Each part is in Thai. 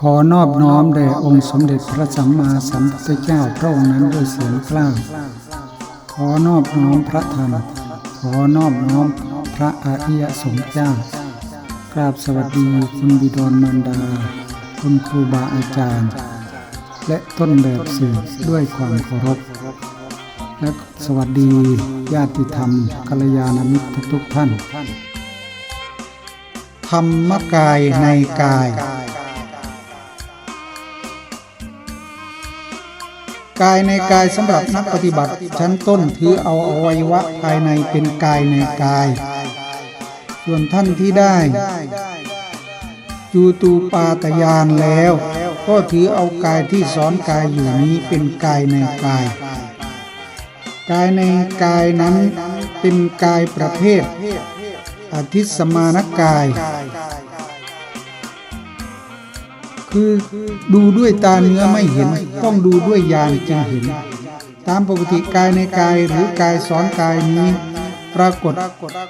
ขอนอบน้อมแด่องค์สมเด็จพระสัมมาสัมพุทธเจ้าพระองค์นั้นด้วยเสียงกล้าขอนอบน้อมพระธรรม ขอนอบน้อมพระอริยสงฆ์เจ้ากราบสวัสดีคุณบิดรมารดา คุณครูบาอาจารย์ และต้นแบบสื่อด้วยความเคารพ และสวัสดีญาติธรรมกัลยาณมิตรทุกท่าน ธรรมกายในกาย กายในกายสำหรับนักปฏิบัติชั้นต้นถือเอาอวัยวะภายในเป็นกายในกาย ส่วนท่านที่ได้ จูตูปาตยานแล้ว ก็ถือเอากายที่สอนกายอยู่นี้เป็นกายในกาย กายในกายนั้นเป็นกายประเภทอธิสมานกาย คือดูด้วยตาเนื้อไม่เห็น ต้องดูด้วยญาณจึงเห็น ตามปกติกายในกายหรือกายสอนกายนี้ ปรากฏ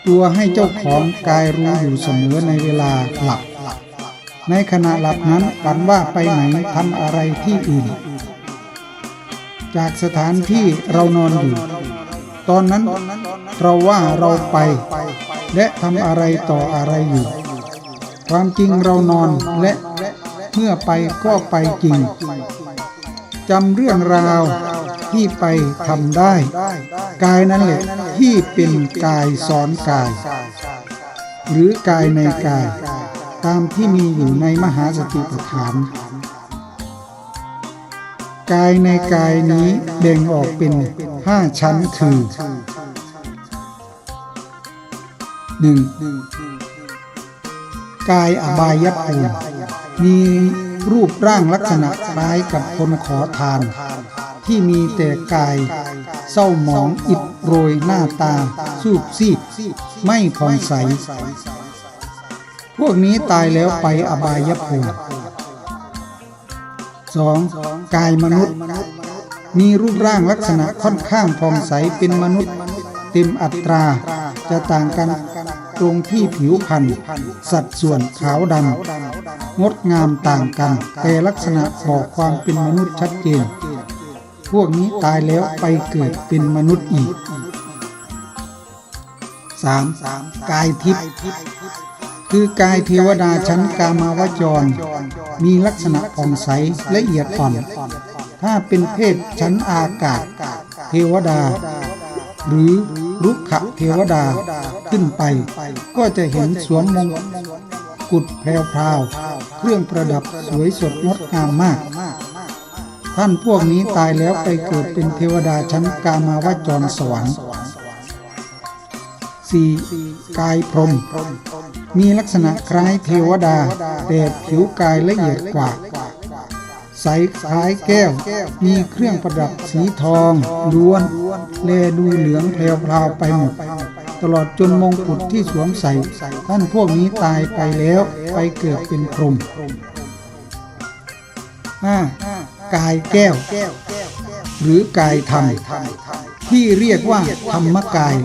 ตัวให้เจ้าของกายรู้อยู่เสมอในเวลาหลับในขณะหลับนั้นฝันว่าไปไหนทำอะไรที่อื่น จากสถานที่เรานอนอยู่ ตอนนั้นเราว่าเราไป และทำอะไรต่ออะไรอยู่ ความจริงเรานอนและ เมื่อไปก็ไปจริงจำเรื่องราวที่ไปทำได้ กายนั้นแหละที่เป็นกายสอนกาย หรือกายในกาย ตามที่มีอยู่ในมหาสติปัฏฐาน กายในกายนี้แบ่งออกเป็นห้าชั้นคือหนึ่งกายอบายภูมิ มีรูปร่างลักษณะคล้ายกับคนขอทาน ที่มีแต่กาย เศร้าหมองอิดโรยหน้าตาสูบซีดไม่ผ่องใส พวกนี้ตายแล้วไปอบายภูมิ 2. กายมนุษย์ มีรูปร่างลักษณะค่อนข้างผ่องใสเป็นมนุษย์ เต็มอัตรา จะต่างกันตรงที่ผิวพรรณสัดส่วนขาวดำ งดงามต่างกัน แต่ลักษณะบอกความเป็นมนุษย์ชัดเจน พวกนี้ตายแล้วไปเกิดเป็นมนุษย์อีก 3. กายทิพย์คือกายเทวดาชั้นกามาวจร มีลักษณะผ่องใสละเอียดอ่อน ถ้าเป็นเพศชั้นอากาศ เทวดา หรือรุกขเทวดาขึ้นไป ก็จะเห็นสวมมง กุฎแพรวพราว เครื่องประดับสวยสดงดงามมาก ท่านพวกนี้ตายแล้วไปเกิดเป็นเทวดาชั้นกามาวจรสวรรค์ 4. กายพรหมมีลักษณะคล้ายเทวดาแต่ผิวกายละเอียดกว่าใสคล้ายแก้ว มีเครื่องประดับสีทองล้วน แลดูเหลืองแพรวพราวไปหมด ตลอดจนมงกุฎที่สวมใส่ ท่านพวกนี้ตายไปแล้วไปเกิดเป็นพรหมกายแก้ว หรือกายธรรมที่เรียกว่าธรรมกาย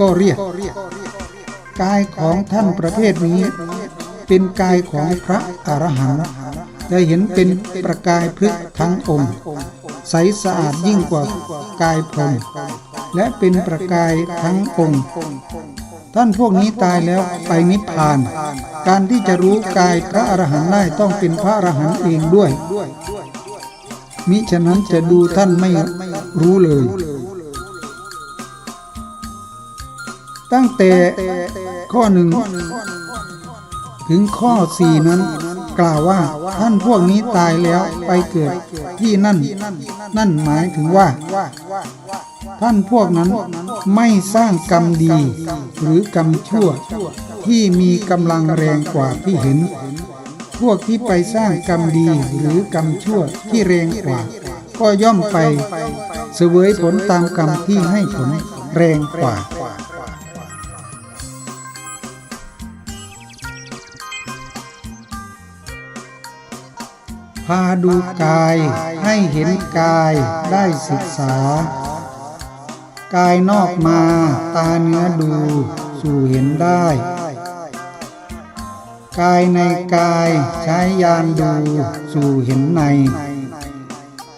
ก็เรียก กายของท่านประเภทนี้ เป็นกายของพระอรหันต์จะเห็นเป็นประกายพฤกทั้งองค์ ใสสะอาดยิ่งกว่ากายพรหม และเป็นประกายทั้งองค์ ท่านพวกนี้ตายแล้วไปนิพพาน การที่จะรู้กายพระอรหันต์ได้ต้องเป็นพระอรหันต์เองด้วย มิฉะนั้นจะดูท่านไม่รู้เลย ตั้งแต่ข้อหนึ่งถึงข้อสี่นั้น กล่าวว่าท่านพวกนี้ตายแล้วไปเกิดที่นั่น นั่นหมายถึงว่า ท่านพวกนั้นไม่สร้างกรรมดี หรือกรรมชั่ว ที่มีกำลังแรงกว่าที่เห็น พวกที่ไปสร้างกรรมดีหรือกรรมชั่วที่แรงกว่า ก็ย่อมไปเสวยผลตามกรรมที่ให้ผลแรงกว่า พาดูกายให้เห็นกายได้ศึกษา กายนอกมาตาเนื้อดูสู่เห็นได้ กายในกายใช้ยานดูสู่เห็นใน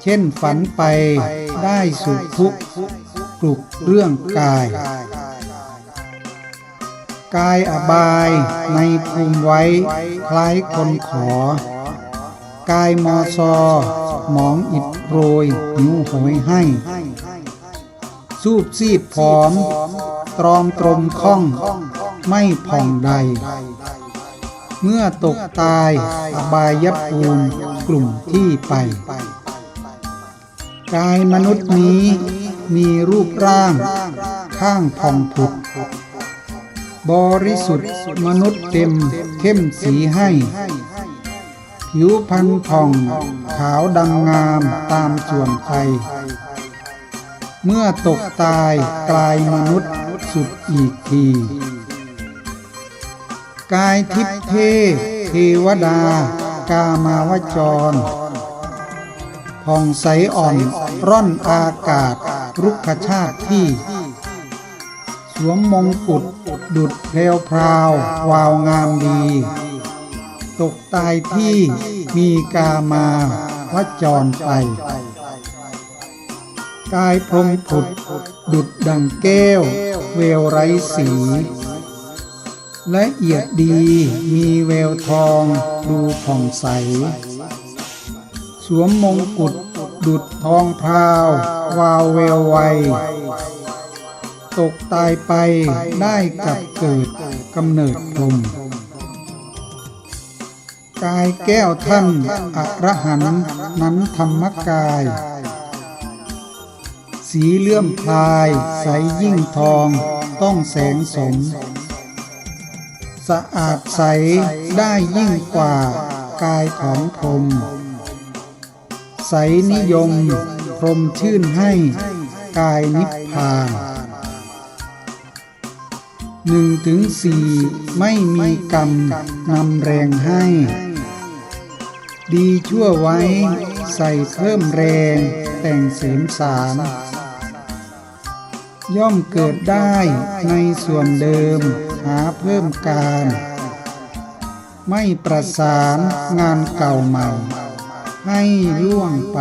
เช่นฝันไปได้สุขทุกข์ปลุกเรื่องกาย กายอบายในภูมิไว้คล้ายคนขอ กายมอซอ หมองอิดโรย หิวโหยให้ สูบซีดผอม ตรอมตรมข้อง ไม่ผ่องใด เมื่อตกตายอบายภูมิกลุ่มที่ไป กายมนุษย์นี้มีรูปร่าง ข้างผ่องผุดบริสุทธิ์มนุษย์เต็มเข้มสีให้ ผิวพันธ์ผ่อง ขาวดังงามตามส่วนไฟเมื่อตกตายกลายมนุษย์สุดอีกที กายทิพเท เทวดา กามาวจรผ่องใสอ่อนร่อนอากาศรุกขชาติที่ สวมมงกุฎดุดเพลวพราววาวงามดี ตกตายที่มีกามาวจรไป กายพรมผุดดุดดังแก้ว เววไรสีละเอียดดีมีแววทองดูผ่องใส สวมมงกุฎดุดทองพราว วาวแววไวตกตายไปได้กับเกิดกำเนิดพรม กายแก้วท่านอระหันนั้นธรรมกาย สีเลื่อมพลาย ใสยิ่งทอง ต้องแสงสม สะอาดใสได้ยิ่งกว่า กายของพรมใสนิยม พรมชื่นให้ กายนิพพานหนึ่งถึงสี่ไม่มีกรรมนำแรงให้ ดีชั่วไว้ ใส่เพิ่มแรง แต่งเสริมสาร ย่อมเกิดได้ในส่วนเดิม หาเพิ่มการ ไม่ประสานงานเก่าใหม่ ให้ล่วงไป